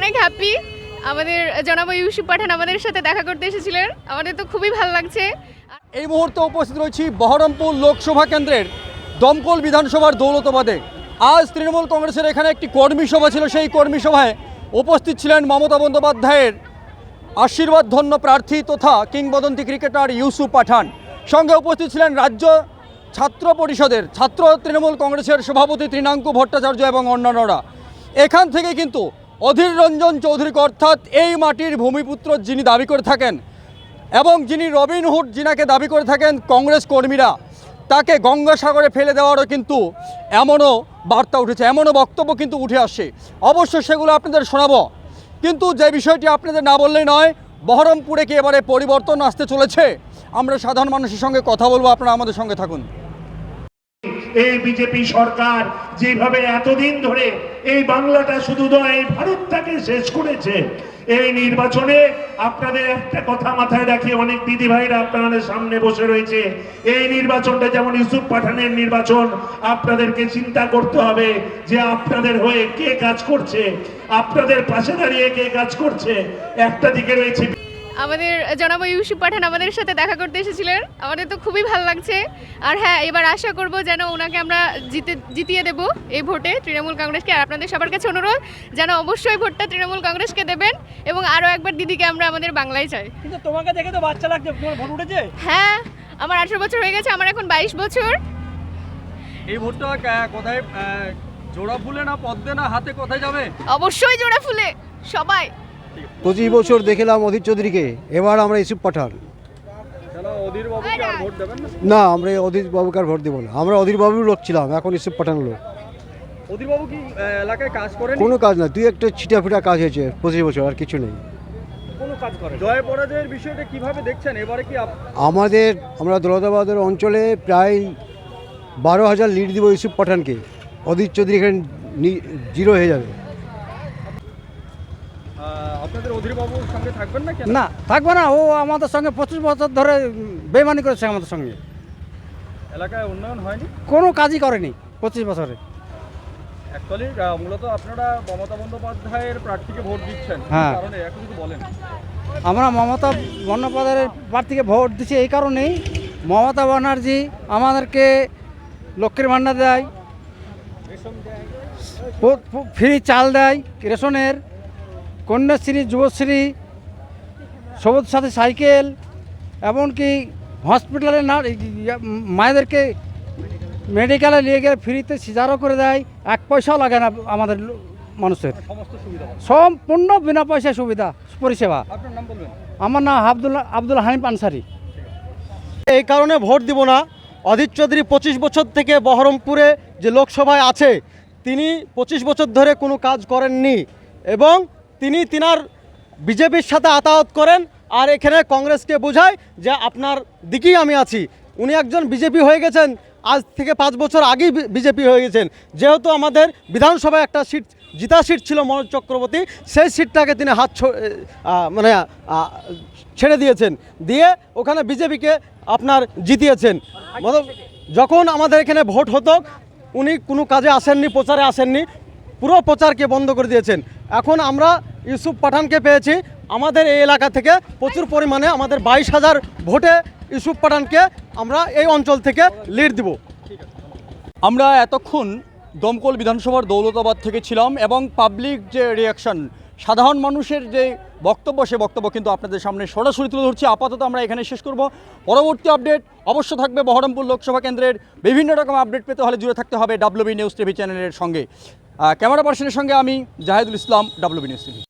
অনেক হ্যাপি আমাদের জনাব ইউসুফ পাঠান আমাদের সাথে দেখা করতে এসেছিলেন। আমাদের তো খুবই ভালো লাগছে। এই মুহূর্তে উপস্থিত রয়েছি বহরমপুর লোকসভা কেন্দ্রের দমকল বিধানসভার দৌলতবাদে। আজ তৃণমূল কংগ্রেসের এখানে একটি কর্মী সভা ছিল। সেই কর্মী সভায় উপস্থিত ছিলেন মমতা বন্দ্যোপাধ্যায়ের আশীর্বাদ ধন্য প্রার্থী তথা কিংবদন্তি ক্রিকেটার ইউসুফ পাঠান। সঙ্গে উপস্থিত ছিলেন রাজ্য ছাত্র পরিষদের ছাত্র তৃণমূল কংগ্রেসের সভাপতি তৃণাঙ্কু ভট্টাচার্য এবং অন্যান্যরা। এখান থেকে কিন্তু অধীর রঞ্জন চৌধুরীকে অর্থাৎ এই মাটির ভূমিপুত্র যিনি দাবি করে থাকেন এবং যিনি রবিনহুড যিনাকে দাবি করে থাকেন কংগ্রেস কর্মীরা, তাকে গঙ্গাসাগরে ফেলে দেওয়ারও কিন্তু এমনও বার্তা উঠেছে, এমনও বক্তব্য কিন্তু উঠে আসছে অবশ্য সেগুলো আপনাদের শোনাবো। কিন্তু যে বিষয়টি আপনাদের না বললেই নয়, বহরমপুরে কি এবারে পরিবর্তন আসতে চলেছে? আমরা সাধারণ মানুষের সঙ্গে কথা বলব, আপনারা আমাদের সঙ্গে থাকুন। এই বিজেপি সরকার যেভাবে এতদিন ধরে এই বাংলাটা শুধু নয় ভারতটাকে শেষ করেছে। এই নির্বাচনে আপনাদের একটা কথা মাথায় রাখি অনেক দিদি ভাইরা আপনাদের সামনে বসে রয়েছে। এই নির্বাচনটা যেমন ইউসুফ পাঠানের নির্বাচন, আপনাদেরকে চিন্তা করতে হবে যে আপনাদের হয়ে কে কাজ করছে, আপনাদের পাশে দাঁড়িয়ে কে কাজ করছে। একটা দিকে রয়েছে আমাদের জনাব ইউসুফ পাঠান আমাদের সাথে দেখা করতে এসেছিলেন। আমাদের তো খুবই ভালো লাগছে। আর হ্যাঁ এবার আশা করব যেন ওনাকে আমরা জিতে জিতিয়ে দেব এই ভোটে তৃণমূল কংগ্রেসকে। আর আপনাদের সবার কাছে অনুরোধ যেন অবশ্যই ভোটটা তৃণমূল কংগ্রেসকে দেবেন এবং আরও একবার দিদিকে আমরা আমাদের বাংলায় চাই। কিন্তু তোমাকে দেখে তো বাচ্চা লাগছে তোমার ভোট উঠেছে? হ্যাঁ আমার আঠেরো বছর হয়ে গেছে আমার এখন বাইশ বছর। এই ভোটটা কোথায় জোড়া ফুলে না পদ্মে না হাতে কোথায় যাবে? অবশ্যই জোড়া ফুলে সবাই। পঁচিশ বছর দেখলাম অধীর চৌধুরীকে। এবার আমরা ইসুফ পাঠান। না? আমরা অধীর বাবুকে আর ভোট দেবো না। আমরা অধীর বাবুর লোক ছিলাম এখন ইসুফ পাঠান লোক। অধীর কি এলাকায় কাজ করেন? কোনো কাজ না দুই একটা ছিটা ফিটা কাজ হয়েছে পঁচিশ বছর আর কিছু নেই। কোনো কাজ করে জয় পরাজয়ের বিষয়টা কীভাবে দেখছেন? এবারে কি আমাদের আমরা দৌলতাবাদের অঞ্চলে প্রায় বারো হাজার লিড দিব ইসুফ পাঠানকে। অধীর চৌধুরী এখানে জিরো হয়ে যাবে। আপনাদের অধীর সঙ্গে থাকবেন না কেন? না থাকবে না। ও আমাদের সঙ্গে পঁচিশ বছর ধরে বেমানি করেছে আমাদের সঙ্গে। এলাকায় উন্নয়ন হয়নি? কোনো কাজই করেনি পঁচিশ বছরে। অ্যাকচুয়ালি মূলত আপনারা মমতা বন্দ্যোপাধ্যায়ের প্রার্থীকে ভোট দিচ্ছেন। হ্যাঁ। কারণে? এখন কিছু বলেন। আমরা মমতা বন্দ্যোপাধ্যায়ের প্রার্থীকে ভোট দিচ্ছি এই কারণেই। মমতা ব্যানার্জি আমাদেরকে লক্ষ্মীর ভাণ্ডার দেয়। ফ্রি চাল দেয় রেশনের। কন্যাশ্রী যুবশ্রী সবুজ সাথী সাইকেল এমনকি হসপিটালে না মায়েদেরকে মেডিকেলে নিয়ে গেলে ফ্রিতে সিজারও করে দেয়। এক পয়সাও লাগে না আমাদের মানুষের। সম্পূর্ণ বিনা পয়সা সুবিধা পরিষেবা। আপনার নাম বলবেন? আমার নাম আব্দুল আব্দুল হানিফ আনসারি। এই কারণে ভোট দিব না। অধীর চৌধুরী পঁচিশ বছর থেকে বহরমপুরে যে লোকসভায় আছে তিনি পঁচিশ বছর ধরে কোনো কাজ করেননি। এবং তিনি তিনার বিজেপির সাথে আতাহত করেন আর এখানে কংগ্রেসকে বোঝায় যে আপনার দিকেই আমি আছি। উনি একজন বিজেপি হয়ে গেছেন, আজ থেকে পাঁচ বছর আগেই বিজেপি হয়ে গেছেন। যেহেতু আমাদের বিধানসভায় একটা সিট, জিতা সিট ছিল মনোজ চক্রবর্তী, সেই সিটটাকে তিনি হাত মানে ছেড়ে দিয়েছেন। দিয়ে ওখানে বিজেপিকে আপনার জিতিয়েছেন। যখন আমাদের এখানে ভোট হতো, উনি কোনো কাজে আসেননি, প্রচারে আসেননি পুরো প্রচারকে বন্ধ করে দিয়েছেন। এখন আমরা ইউসুফ পাঠানকে পেয়েছি। আমাদের এই এলাকা থেকে প্রচুর পরিমাণে আমাদের বাইশ হাজার ভোটে ইউসুফ পাঠানকে আমরা এই অঞ্চল থেকে লিড দিব। আমরা এতক্ষণ দমকল বিধানসভার দৌলতাবাদ থেকে ছিলাম এবং পাবলিক যে রিয়াকশন সাধারণ মানুষের যে বক্তব্য, সে বক্তব্য কিন্তু আপনাদের সামনে সরাসরি তুলে ধরছি। আপাতত আমরা এখানে শেষ করব। পরবর্তী আপডেট অবশ্য থাকবে বহরমপুর লোকসভা কেন্দ্রের বিভিন্ন রকম আপডেট পেতে হলে জুড়ে থাকতে হবে ডাব্লিউবি নিউজ টিভি চ্যানেলের সঙ্গে। ক্যামেরা পার্সনের সঙ্গে আমি Zahidul Islam WB news TV